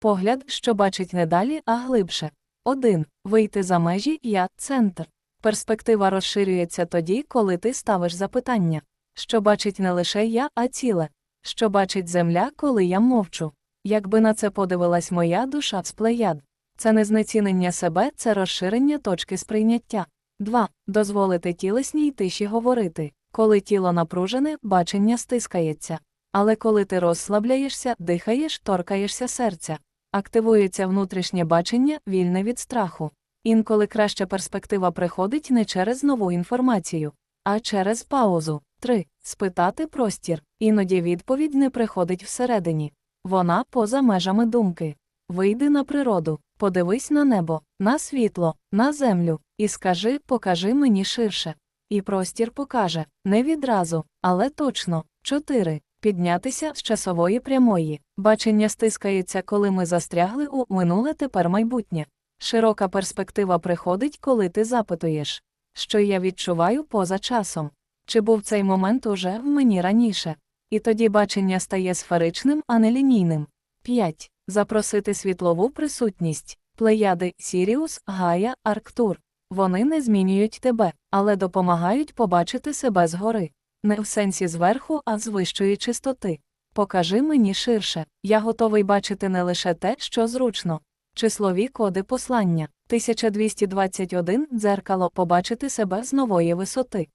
Погляд, що бачить не далі, а глибше. 1. Вийти за межі я центр. Перспектива розширюється тоді, коли ти ставиш запитання, що бачить не лише я, а ціле, що бачить земля, коли я мовчу. Якби на це подивилась моя душа з плеяд. Це не знецінення себе, це розширення точки сприйняття. 2. Дозволити тілесній тиші говорити. Коли тіло напружене, бачення стискається. Але коли ти розслабляєшся, дихаєш, торкаєшся серця. Активується внутрішнє бачення, вільне від страху. Інколи краща перспектива приходить не через нову інформацію, а через паузу. 3. Спитати простір. Іноді відповідь не приходить всередині. Вона поза межами думки. Вийди на природу, подивись на небо, на світло, на землю, і скажи, покажи мені ширше. І простір покаже не відразу, але точно. 4. Піднятися з часової прямої. Бачення стискається, коли ми застрягли у минуле тепер майбутнє. Широка перспектива приходить, коли ти запитуєш, що я відчуваю поза часом. Чи був цей момент уже в мені раніше? І тоді бачення стає сферичним, а не лінійним. 5. Запросити світлову присутність. Плеяди Сіріус, Гая, Арктур. Вони не змінюють тебе, але допомагають побачити себе згори. Не в сенсі зверху, а з вищої чистоти. Покажи мені ширше. Я готовий бачити не лише те, що зручно. Числові коди послання 1221 дзеркало побачити себе з нової висоти.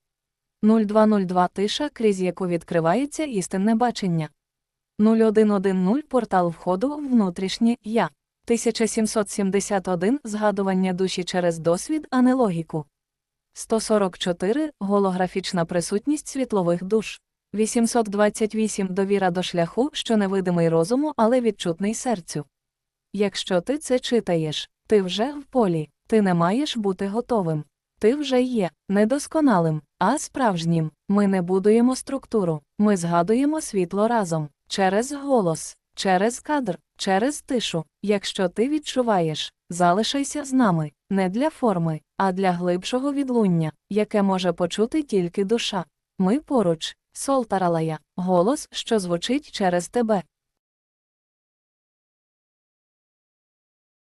0202 тиша, крізь яку відкривається істинне бачення. 0110 портал входу в внутрішнє я. 1771 згадування душі через досвід, а не логіку. 144 голографічна присутність світлових душ. 828 довіра до шляху, що невидимий розуму, але відчутний серцю. Якщо ти це читаєш, ти вже в полі, ти не маєш бути готовим. Ти вже є недосконалим, а справжнім. Ми не будуємо структуру, ми згадуємо світло разом, через голос, через кадр, через тишу. Якщо ти відчуваєш, залишайся з нами, не для форми, а для глибшого відлуння, яке може почути тільки душа. Ми поруч, Солтаралая, голос, що звучить через тебе.